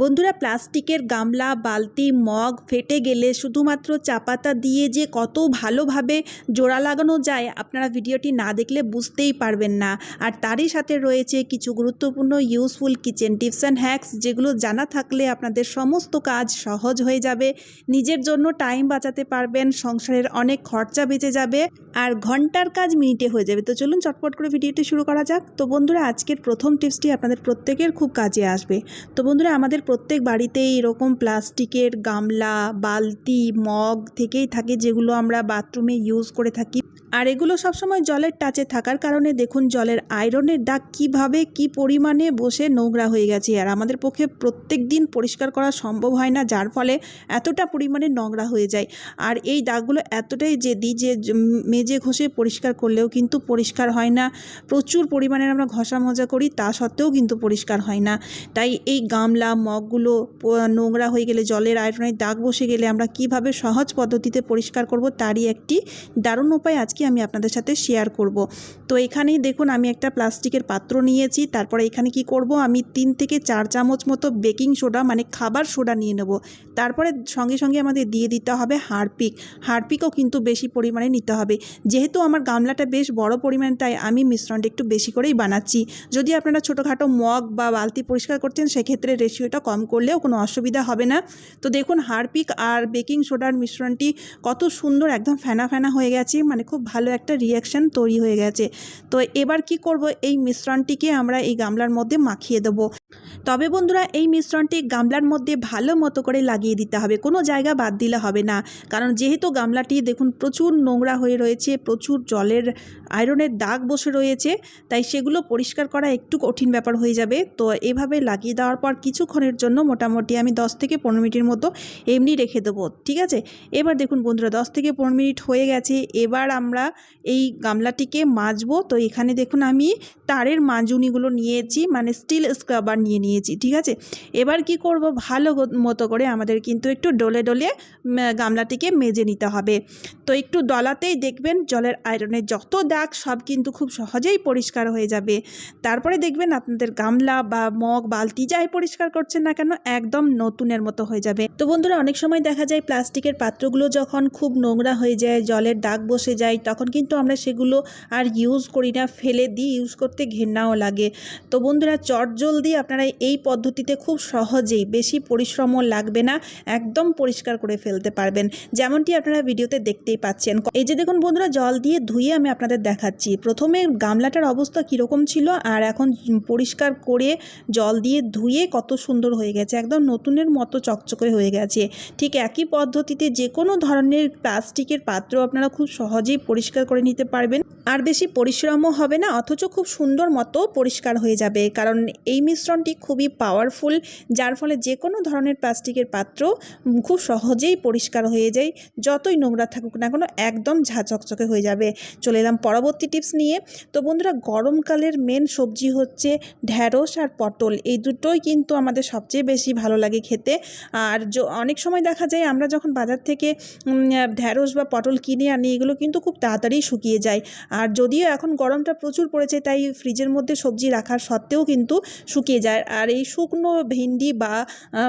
বন্ধুরা, প্লাস্টিকের গামলা, বালতি, মগ ফেটে গেলে শুধুমাত্র চাপাতা দিয়ে যে কত ভালোভাবে জোড়া লাগানো যায়, আপনারা ভিডিওটি না দেখলে বুঝতেই পারবেন না। আর তারই সাথে রয়েছে কিছু গুরুত্বপূর্ণ useful kitchen tips and hacks যেগুলো জানা থাকলে আপনাদের সমস্ত কাজ সহজ হয়ে যাবে। নিজের জন্য টাইম বাঁচাতে পারবেন, সংসারের অনেক খরচা বেঁচে যাবে, আর ঘণ্টার কাজ মিনিটে হয়ে যাবে। তো চলুন, চটপট করে ভিডিওটি শুরু করা যাক। তো বন্ধুরা, আজকের প্রথম টিপসটি আপনাদের প্রত্যেকের খুব কাজে আসবে। তো বন্ধুরা, আমাদের প্রত্যেক বাড়িতেই এরকম প্লাস্টিকের গামলা, বালতি, মগ থেকেই থাকে যেগুলো আমরা বাথরুমে ইউজ করে থাকি। আর এগুলো সবসময় জলের টাচে থাকার কারণে দেখুন জলের আয়রনের দাগ কীভাবে, কি পরিমাণে বসে নোংরা হয়ে গেছে। আর আমাদের পক্ষে প্রত্যেক দিন পরিষ্কার করা সম্ভব হয় না, যার ফলে এতটা পরিমাণে নোংরা হয়ে যায়। আর এই দাগগুলো এতটাই জেদি যে মেজে ঘষে পরিষ্কার করলেও কিন্তু পরিষ্কার হয় না। প্রচুর পরিমাণে আমরা ঘষা মজা করি, তা সত্ত্বেও কিন্তু পরিষ্কার হয় না। তাই এই গামলা, মগগুলো নোংরা হয়ে গেলে, জলের আয়রনের দাগ বসে গেলে আমরা কীভাবে সহজ পদ্ধতিতে পরিষ্কার করব, তারই একটি দারুণ উপায় আজকে আমি আপনাদের সাথে শেয়ার করব? তো এখানেই দেখুন, আমি একটা প্লাস্টিকের পাত্র নিয়েছি। তারপরে এখানে কি করব? আমি তিন থেকে চার চামচ মতো বেকিং সোডা মানে খাবার সোডা নিয়ে নেব। তারপরে সঙ্গে সঙ্গে আমাদের দিয়ে দিতে হবে হারপিক। হারপিকও কিন্তু বেশি পরিমাণে নিতে হবে। যেহেতু আমার গামলাটা বেশ বড় পরিমাণে, তাই আমি মিশ্রণটা একটু বেশি করেই বানাচ্ছি। যদি আপনারা ছোটোখাটো মগ বা বালতি পরিষ্কার করছেন সেক্ষেত্রে রেশিওটা কম করলেও কোনো অসুবিধা হবে না। তো দেখুন, হারপিক আর বেকিং সোডার মিশ্রণটি কত সুন্দর, একদম ফেনা ফেনা হয়ে গেছে। মানে খুব ভালো একটা রিয়াকশান তৈরি হয়ে গেছে। তো এবার কি করব? এই মিশ্রণটিকে আমরা এই গামলার মধ্যে মাখিয়ে দেবো। তবে বন্ধুরা, এই মিশ্রণটি গামলার মধ্যে ভালো মতো করে লাগিয়ে দিতে হবে। কোনো জায়গা বাদ দিলে হবে না। কারণ যেহেতু গামলাটি দেখুন, প্রচুর নোংরা হয়ে রয়েছে, প্রচুর জলের, আয়রনের দাগ বসে রয়েছে, তাই সেগুলো পরিষ্কার করা একটু কঠিন ব্যাপার হয়ে যাবে। তো এভাবে লাগিয়ে দেওয়ার পর কিছুক্ষণের জন্য মোটামুটি আমি দশ থেকে পনেরো মিনিটের মতো এমনি রেখে দেবো, ঠিক আছে? এবার দেখুন বন্ধুরা, দশ থেকে পনেরো মিনিট হয়ে গেছে। এবার আমরা এই গামলাটিকে মাজবো। তো এখানে দেখুন আমি তারের মাজুনিগুলো নিয়েছি মানে স্টিল স্ক্রাবার নিয়ে নিয়েছি, ঠিক আছে? এবার কি করব? ভালো মতো করে আমাদের কিন্তু একটু ডলে ডলে গামলাটিকে মেজে নিতে হবে। তো একটু ডলাতেই দেখবেন জলের আয়রনের যত দাগ সব কিন্তু খুব সহজেই পরিষ্কার হয়ে যাবে। তারপরে দেখবেন আপনাদের গামলা বা মগ, বালতি যাই পরিষ্কার করছেন না কেন, একদম নতুনের মতো হয়ে যাবে। তো বন্ধুরা, অনেক সময় দেখা যায় প্লাস্টিকের পাত্রগুলো যখন খুব নোংরা হয়ে যায়, জলের দাগ বসে যায়, তখন কিন্তু আমরা সেগুলো আর ইউজ করি না, ফেলে দিই ইউজ করতে ঘেন্নাও লাগে। তো বন্ধুরা চট জলদি আপনারা এই পদ্ধতিতে খুব সহজেই বেশি পরিশ্রমও লাগবে না, একদম পরিষ্কার করে ফেলতে পারবেন। যেমনটি আপনারা ভিডিওতে দেখতেই পাচ্ছেন। এই যে দেখুন বন্ধুরা, জল দিয়ে ধুয়ে আমি আপনাদের দেখাচ্ছি। প্রথমে গামলাটার অবস্থা কীরকম ছিল আর এখন পরিষ্কার করে জল দিয়ে ধুয়ে কত সুন্দর হয়ে গেছে। একদম নতুনের মতো চকচকে হয়ে গেছে। ঠিক একই পদ্ধতিতে যে কোনো ধরনের প্লাস্টিকের পাত্র আপনারা খুব সহজেই পরিষ্কার করে নিতে পারবেন। আর বেশি পরিশ্রমও হবে না, অথচ খুব সুন্দর মতো পরিষ্কার হয়ে যাবে। কারণ এই মিশ্রণটি খুবই পাওয়ারফুল যার ফলে যে কোনো ধরনের প্লাস্টিকের পাত্র খুব সহজেই পরিষ্কার হয়ে যায়, যতই নোংরা থাকুক না কোনো একদম ঝা চকচকে হয়ে যাবে। চলে এলাম পরবর্তী টিপস নিয়ে। তো বন্ধুরা, গরমকালের মেন সবজি হচ্ছে ঢ্যাঁড়স আর পটল। এই দুটোই কিন্তু আমাদের সবচেয়ে বেশি ভালো লাগে খেতে। আর অনেক সময় দেখা যায় আমরা যখন বাজার থেকে ঢ্যাঁড়স বা পটল কিনে আনি, এগুলো কিন্তু খুব তাড়াতাড়ি শুকিয়ে যায়। আর যদিও এখন গরমটা প্রচুর পড়েছে, তাই ফ্রিজের মধ্যে সবজি রাখার সত্ত্বেও কিন্তু শুকিয়ে যায়। আর এই শুকনো ভেন্ডি বা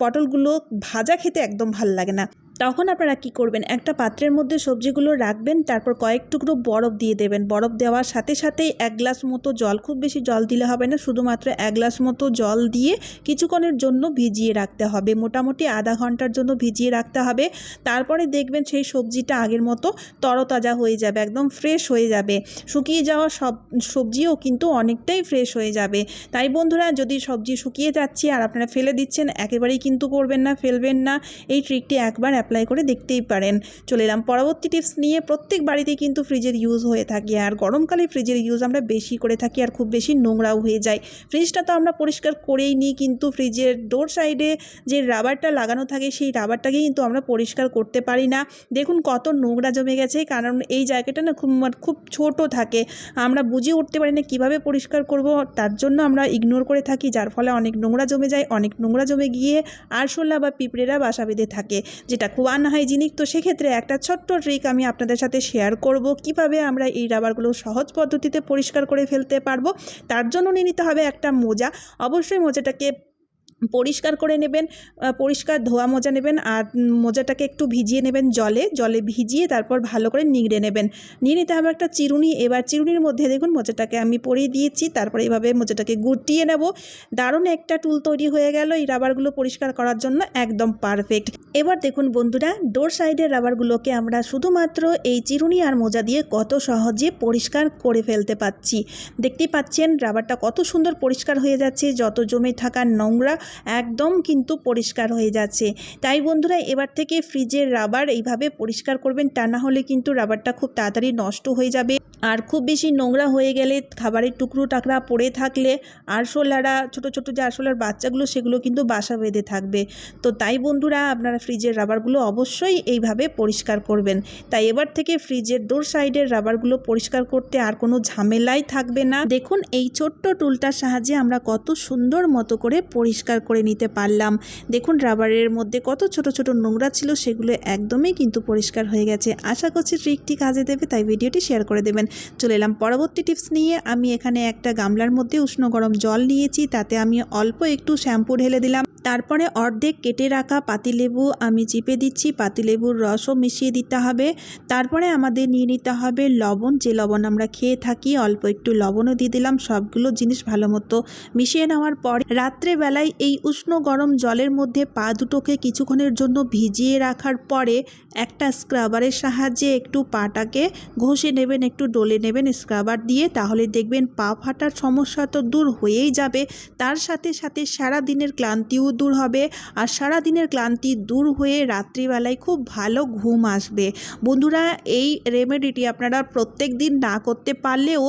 পটলগুলো ভাজা খেতে একদম ভালো লাগে না। তখন আপনারা কি করবেন? একটা পাত্রের মধ্যে সবজিগুলো রাখবেন, তারপর কয়েক টুকরো বরফ দিয়ে দেবেন। বরফ দেওয়ার সাথে সাথেই এক গ্লাস মতো জল, খুব বেশি জল দিলে হবে না, শুধুমাত্র এক গ্লাস মতো জল দিয়ে কিছুক্ষণের জন্য ভিজিয়ে রাখতে হবে। মোটামুটি আধা ঘণ্টার জন্য ভিজিয়ে রাখতে হবে। তারপরে দেখবেন সেই সবজিটা আগের মতো তরতাজা হয়ে যাবে, একদম ফ্রেশ হয়ে যাবে। শুকিয়ে যাওয়া সব, সবজিও কিন্তু অনেকটাই ফ্রেশ হয়ে যাবে। তাই বন্ধুরা, যদি সবজি শুকিয়ে যাচ্ছে আর আপনারা ফেলে দিচ্ছেন, একেবারেই কিন্তু করবেন না, ফেলবেন না। এই ট্রিকটি একবার করে দেখতেই পারেন। চলে এলাম পরবর্তী টিপস নিয়ে। প্রত্যেক বাড়িতেই কিন্তু ফ্রিজের ইউজ হয়ে থাকে আর গরমকালে ফ্রিজের ইউজ আমরা বেশি করে থাকি আর খুব বেশি নোংরাও হয়ে যায়। ফ্রিজটা তো আমরা পরিষ্কার করেই নিই কিন্তু ফ্রিজের ডোর সাইডে যে রাবারটা লাগানো থাকে সেই রাবারটাকে কিন্তু আমরা পরিষ্কার করতে পারি না। দেখুন কত নোংরা জমে গেছে কারণ এই জায়গাটা না খুব মানে খুব ছোট থাকে। আমরা বুঝে উঠতে পারি না কীভাবে পরিষ্কার করব, তার জন্য আমরা ইগনোর করে থাকি যার ফলে অনেক নোংরা জমে যায়, অনেক নোংরা জমে গিয়ে আরশোলা বা পিঁপড়েরা বাসা বেঁধে থাকে, যেটা খুব হাইজিনিক তো সেক্ষেত্রে একটা ছোট্ট ট্রিক আমি আপনাদের সাথে শেয়ার করব। কীভাবে আমরা এই রাবারগুলো সহজ পদ্ধতিতে পরিষ্কার করে ফেলতে পারব? তার জন্য নিয়ে নিতে হবে একটা মোজা। অবশ্যই মোজাটাকে পরিষ্কার করে নেবেন পরিষ্কার ধোয়া মোজা নেবেন আর মোজাটাকে একটু ভিজিয়ে নেবেন জলে জলে ভিজিয়ে তারপর ভালো করে নিংড়ে নেবেন। নিয়ে নিতে হবে একটা চিরুনি, এবার চিরুনির মধ্যে দেখুন মোজাটাকে আমি পরিয়ে দিয়েছি, তারপরে এইভাবে মোজাটাকে গুটিয়ে নেব। দারুণ একটা টুল তৈরি হয়ে গেল এই রাবারগুলো পরিষ্কার করার জন্য, একদম পারফেক্ট এবার দেখুন বন্ধুরা ডোর সাইডের রাবারগুলোকে আমরা শুধুমাত্র এই চিরুনি আর মোজা দিয়ে কত সহজে পরিষ্কার করে ফেলতে পাচ্ছি দেখতেই পাচ্ছেন রাবারটা কত সুন্দর পরিষ্কার হয়ে যাচ্ছে, যত জমে থাকা নোংরা একদম কিন্তু পরিষ্কার হয়ে যাচ্ছে। তাই বন্ধুরা, এবার থেকে ফ্রিজের রাবার এইভাবে পরিষ্কার করবেন, তা না হলে কিন্তু রাবারটা খুব তাড়াতাড়ি নষ্ট হয়ে যাবে। আর খুব বেশি নোংরা হয়ে গেলে খাবারের টুকরো টাকরা পড়ে থাকলে আরশোলারা, ছোট ছোট যে আরশোলার বাচ্চাগুলো, সেগুলো কিন্তু বাসা বেঁধে থাকবে। তো তাই বন্ধুরা, আপনারা ফ্রিজের রাবারগুলো অবশ্যই এইভাবে পরিষ্কার করবেন। তাই এবার থেকে ফ্রিজের ডোর সাইডের রাবারগুলো পরিষ্কার করতে আর কোনো ঝামেলাই থাকবে না। দেখুন, এই ছোট্ট টুলটার সাহায্যে আমরা কত সুন্দর মতো করে পরিষ্কার করে নিতে পারলাম। দেখুন, রাবারের মধ্যে কত ছোট ছোট নোংরা ছিল, সেগুলো একদমই কিন্তু পরিষ্কার হয়ে গেছে। আশা করছি ট্রিকটি কাজে দেবে, তাই ভিডিওটি শেয়ার করে দেবেন। চলে এলাম। পরবর্তী টিপস নিয়ে আমি এখানে একটা গামলার মধ্যে উষ্ণ গরম জল নিয়েছি, তাতে আমি অল্প একটু শ্যাম্পু ঢেলে দিলাম। তারপরে অর্ধেক কেটে রাখা পাতিলেবু আমি চিপে দিচ্ছি, পাতিলেবুর রসও মিশিয়ে দিতে হবে। তারপরে আমাদের নিয়ে নিতে হবে লবণ, যে লবণ আমরা খেয়ে থাকি, অল্প একটু লবণও দিয়ে দিলাম, সবগুলো জিনিস ভালো মতো মিশিয়ে নেওয়ার পর রাত্রেবেলায় এই উষ্ণ গরম জলের মধ্যে পা দুটোকে কিছুক্ষণের জন্য ভিজিয়ে রাখার পরে একটা স্ক্রাবারের সাহায্যে একটু পাটাকে ঘষে নেবেন, একটু ডলে নেবেন স্ক্রাবার দিয়ে, তাহলে দেখবেন পা ফাটার সমস্যা তো দূর হয়েই যাবে। তার সাথে সাথে সারা দিনের ক্লান্তিও দূর হবে। আর সারা দিনের ক্লান্তি দূর হয়ে রাত্রিবেলায় খুব ভালো ঘুম আসবে। বন্ধুরা, এই রেমেডিটি আপনারা প্রত্যেক দিন না করতে পারলেও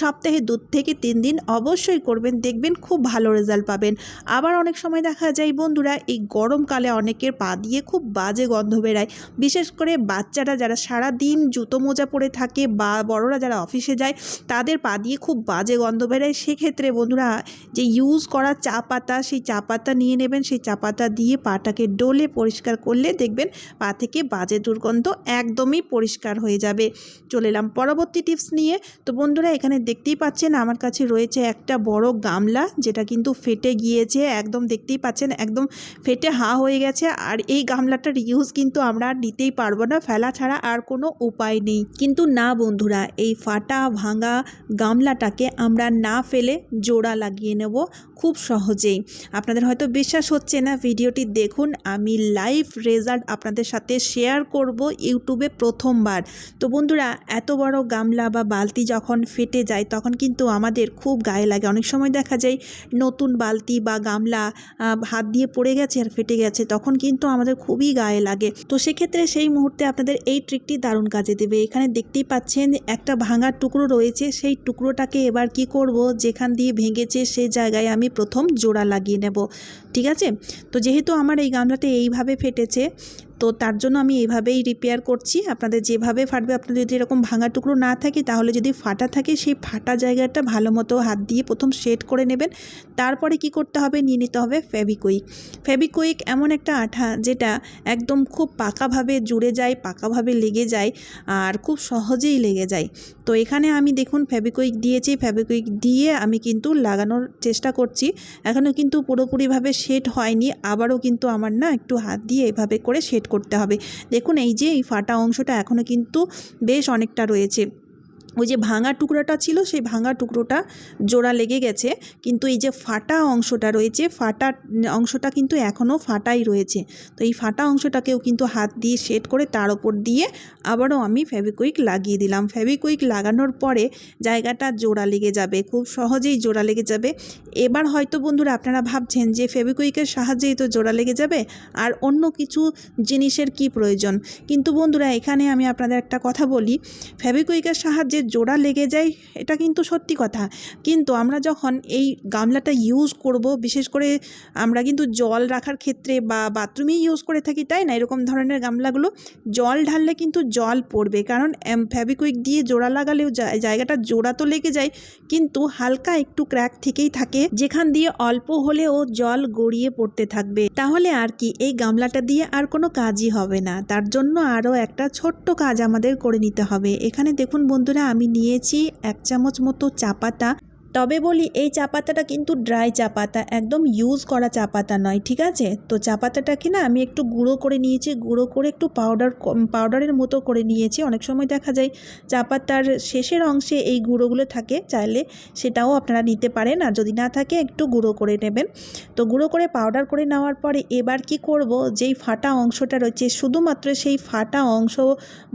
সপ্তাহে দু থেকে তিন দিন অবশ্যই করবেন। দেখবেন খুব ভালো রেজাল্ট পাবেন। আবার অনেক সময় দেখা যায়, বন্ধুরা, এই গরমকালে অনেকের পা দিয়ে খুব বাজে গন্ধ বেরায়। বিশেষ করে বাচ্চারা যারা সারা দিন জুতো মোজা পরে থাকে বা বড়রা যারা অফিসে যায়, তাদের পা দিয়ে খুব বাজে গন্ধ বেরোয়। সেক্ষেত্রে বন্ধুরা, যে ইউজ করা চা পাতা, সেই চা পাতা নিয়ে নেবেন। সেই চা পাতা দিয়ে পাটাকে ডলে পরিষ্কার করলে দেখবেন পা থেকে বাজে দুর্গন্ধ একদমই পরিষ্কার হয়ে যাবে। চলে এলাম পরবর্তী টিপস নিয়ে। তো বন্ধুরা, এখানে দেখতেই পাচ্ছেন আমার কাছে রয়েছে একটা বড় গামলা, যেটা কিন্তু ফেটে গিয়েছে। একদম দেখতেই পাচ্ছেন, একদম ফেটে হা হয়ে গেছে। আর এই গামলাটার ইউজ কিন্তু আমরা নিতেই পারব না। ফেলা ছাড়া আর কোনো উপায় নেই। কিন্তু না বন্ধুরা, এই ফাটা, ভাঙা গামলাটাকে আমরা না ফেলে জোড়া লাগিয়ে নেব খুব সহজেই। আপনাদের হয়তো বিশ্বাস হচ্ছে না, ভিডিওটি দেখুন, আমি লাইভ রেজাল্ট আপনাদের সাথে শেয়ার করব ইউটিউবে প্রথমবার। তো বন্ধুরা, এত বড় গামলা বা বালতি যখন ফেটে যায়, তখন কিন্তু আমাদের খুব গায়ে লাগে। অনেক সময় দেখা যায় নতুন বালতি বা গামলা হাত দিয়ে পড়ে গেছে আর ফেটে গেছে, তখন কিন্তু আমাদের খুবই গায়ে লাগে। তো সেক্ষেত্রে সেই মুহূর্তে আপনাদের এই ট্রিকটি দারুণ কাজে দেবে। এখানে দেখতেই পাচ্ছেন, একটা ভাঙার টুকরো রয়েছে, সেই টুকরোটাকে এবার কি করব? যেখান দিয়ে ভেঙেছে সেই জায়গায় আমি প্রথম জোড়া লাগিয়ে নেব। ঠিক আছে? তো যেহেতু আমার এই গামলাটা এইভাবে ফেটেছে তো তার জন্য আমি এইভাবেই রিপেয়ার করছি। আপনাদের যেভাবে ফাটবে, আপনাদের যদি এরকম ভাঙা টুকরো না থাকে, তাহলে যদি ফাটা থাকে, সেই ফাটা জায়গাটা ভালো মতো হাত দিয়ে প্রথম সেট করে নেবেন। তারপরে কি করতে হবে? নিয়ে নিতে হবে ফেবিকুইক ফেবিকুইক এমন একটা আঠা যেটা একদম খুব পাকাভাবে জুড়ে যায়, পাকাভাবে লেগে যায় আর খুব সহজেই লেগে যায়। তো এখানে আমি দেখুন ফেবিকুইক দিয়েছি ফেবিকুইক দিয়ে আমি কিন্তু লাগানোর চেষ্টা করছি। এখনও কিন্তু পুরোপুরিভাবে সেট হয়নি, আবারও কিন্তু আমার না একটু হাত দিয়ে এভাবে করে সেট করতে হবে। দেখুন এই যে এই ফাটা অংশটা এখনও কিন্তু বেশ অনেকটা রয়েছে। ওই যে ভাঙা টুকরোটা ছিল, সেই ভাঙা টুকরোটা জোড়া লেগে গেছে। কিন্তু এই যে ফাটা অংশটা রয়েছে, ফাটা অংশটা কিন্তু এখনও ফাটাই রয়েছে। তো এই ফাটা অংশটাকেও কিন্তু হাত দিয়ে সেট করে তার ওপর দিয়ে আবারও আমি ফেভিকুইক লাগিয়ে দিলাম। ফেভিকুইক লাগানোর পরে জায়গাটা জোড়া লেগে যাবে, খুব সহজেই জোড়া লেগে যাবে। এবার হয়তো বন্ধুরা আপনারা ভাবছেন যে ফেভিকুইকের সাহায্যেই তো জোড়া লেগে যাবে, আর অন্য কিছু জিনিসের কি প্রয়োজন? কিন্তু বন্ধুরা এখানে আমি আপনাদের একটা কথা বলি, ফেভিকুইকের সাহায্যে জোড়া লেগে যায়, এটা কিন্তু সত্যি কথা। কিন্তু আমরা যখন এই গামলাটা ইউজ করব, বিশেষ করে আমরা কিন্তু জল রাখার ক্ষেত্রে বা বাথরুমেই ইউজ করে থাকি, তাই না? এরকম ধরনের গামলাগুলো, জল ঢাললে কিন্তু জল পড়বে। কারণ ফেভিকুইক দিয়ে জোড়া লাগালেও জায়গাটা জোড়া তো লেগে যায়, কিন্তু হালকা একটু ক্র্যাক থেকেই থাকে, যেখান দিয়ে অল্প হলেও জল গড়িয়ে পড়তে থাকবে। তাহলে আর কি, এই গামলাটা দিয়ে আর কোনো কাজই হবে না। তার জন্য আরও একটা ছোট্ট কাজ আমাদের করে নিতে হবে। এখানে দেখুন বন্ধুরা আমি নিয়েছি এক চামচ মতো চা পাতা তবে বলি, এই চা পাতাটা কিন্তু ড্রাই চা পাতা, একদম ইউজ করা চা পাতা নয়, ঠিক আছে? তো চা পাতাটাকে না আমি একটু গুঁড়ো করে নিয়েছি, গুঁড়ো করে একটু পাউডার পাউডারের মতো করে নিয়েছি। অনেক সময় দেখা যায় চা পাতার শেষের অংশে এই গুঁড়োগুলো থাকে, চাইলে সেটাও আপনারা নিতে পারেন। আর যদি না থাকে, একটু গুঁড়ো করে নেবেন। তো গুঁড়ো করে পাউডার করে নেওয়ার পরে এবার কি করব? যেই ফাটা অংশটা রয়েছে, শুধুমাত্র সেই ফাটা অংশ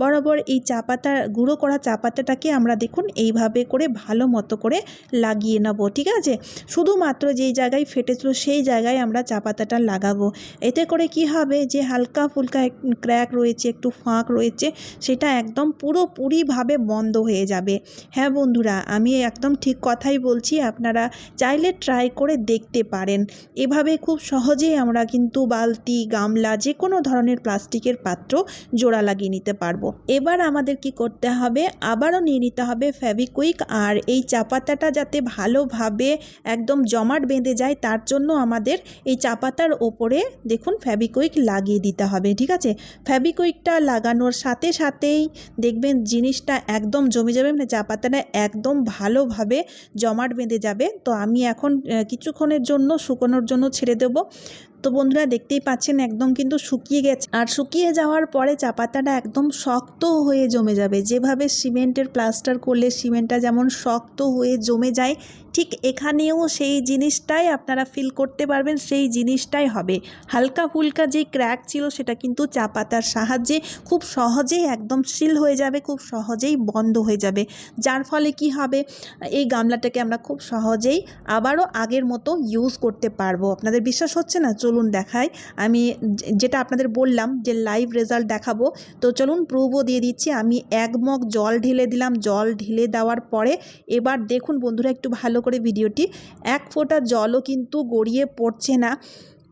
বরাবর এই চা পাতা, গুঁড়ো করা চা পাতাটাকে আমরা দেখুন, এইভাবে করে ভালো মতো করে লাগিয়ে নেব, ঠিক আছে? শুধুমাত্র যেই জায়গায় ফেটেছিল সেই জায়গায় আমরা চা পাতাটা লাগাবো। এতে করে কি হবে যে হালকা ফুলকা ক্র্যাক রয়েছে, একটু ফাঁক রয়েছে, সেটা একদম পুরোপুরিভাবে বন্ধ হয়ে যাবে। হ্যাঁ বন্ধুরা, আমি একদম ঠিক কথাই বলছি, আপনারা চাইলে ট্রাই করে দেখতে পারেন। এভাবে খুব সহজেই আমরা কিন্তু বালতি, গামলা যে কোনো ধরনের প্লাস্টিকের পাত্র জোড়া লাগিয়ে নিতে পারব। এবার আমাদের কি করতে হবে? আবারও নিয়ে নিতে হবে ফেভিকুইক আর এই চা পাতাটা যাতে ভালোভাবে একদম জমাট বেঁধে যায়, তার জন্য আমাদের এই চাপাতার ওপরে দেখুন ফ্যাবিকুইক লাগিয়ে দিতে হবে, ঠিক আছে? ফ্যাবিকুইকটা লাগানোর সাথে সাথেই দেখবেন জিনিসটা একদম জমে যাবে মানে চাপাতাটা একদম ভালোভাবে জমাট বেঁধে যাবে। তো আমি এখন কিছুক্ষণের জন্য, শুকোনোর জন্য ছেড়ে দেবো। তো বন্ধুরা দেখতেই পাচ্ছেন একদম কিন্তু শুকিয়ে গেছে। আর শুকিয়ে যাওয়ার পরে চা পাতাটা একদম শক্ত হয়ে জমে যাবে। যেভাবে সিমেন্টের প্লাস্টার করলে সিমেন্টটা যেমন শক্ত হয়ে জমে যায়, ঠিক এখানেও সেই জিনিসটাই আপনারা ফিল করতে পারবেন, সেই জিনিসটাই হবে। হালকা ফুলকা যে ক্র্যাক ছিল সেটা কিন্তু চা পাতার সাহায্যে খুব সহজেই একদম সিল হয়ে যাবে, খুব সহজেই বন্ধ হয়ে যাবে। যার ফলে কি হবে? এই গামলাটাকে আমরা খুব সহজেই আবারও আগের মতো ইউজ করতে পারব। আপনাদের বিশ্বাস হচ্ছে না? দেখাই। আমি যেটা আপনাদের বললাম যে লাইভ রেজাল্ট দেখাবো। তো চলুন প্রুভও দিয়ে দিচ্ছি। আমি এক মগ জল ঢেলে দিলাম। জল ঢেলে দেওয়ার পরে এবার দেখুন বন্ধুরা একটু ভালো করে ভিডিওটি। এক ফোঁটা জলও কিন্তু গড়িয়ে পড়ছে না।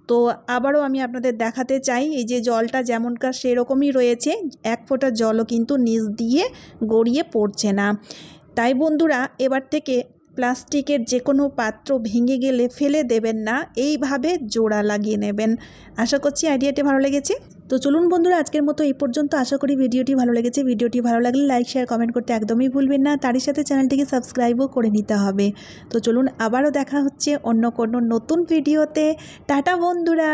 তো আবারও আমি আপনাদের দেখাতে চাই, এই যে জলটা যেমনকার সেরকমই রয়েছে, এক ফোঁটা জলও কিন্তু নিচ দিয়ে গড়িয়ে পড়ছে না। তাই বন্ধুরা, এবার থেকে প্লাস্টিকের যে কোনো পাত্র ভেঙে গেলে ফেলে দেবেন না, এইভাবে জোড়া লাগিয়ে নেবেন। আশা করছি আইডিয়াটি ভালো লেগেছে। তো চলুন বন্ধুরা, আজকের মতো এই পর্যন্ত। আশা করি ভিডিওটি ভালো লেগেছে। ভিডিওটি ভালো লাগলে লাইক, শেয়ার, কমেন্ট করতে একদমই ভুলবেন না। তারই সাথে চ্যানেলটিকে সাবস্ক্রাইবও করে নিতে হবে। তো চলুন, আবারও দেখা হচ্ছে অন্য কোনো নতুন ভিডিওতে। টাটা বন্ধুরা!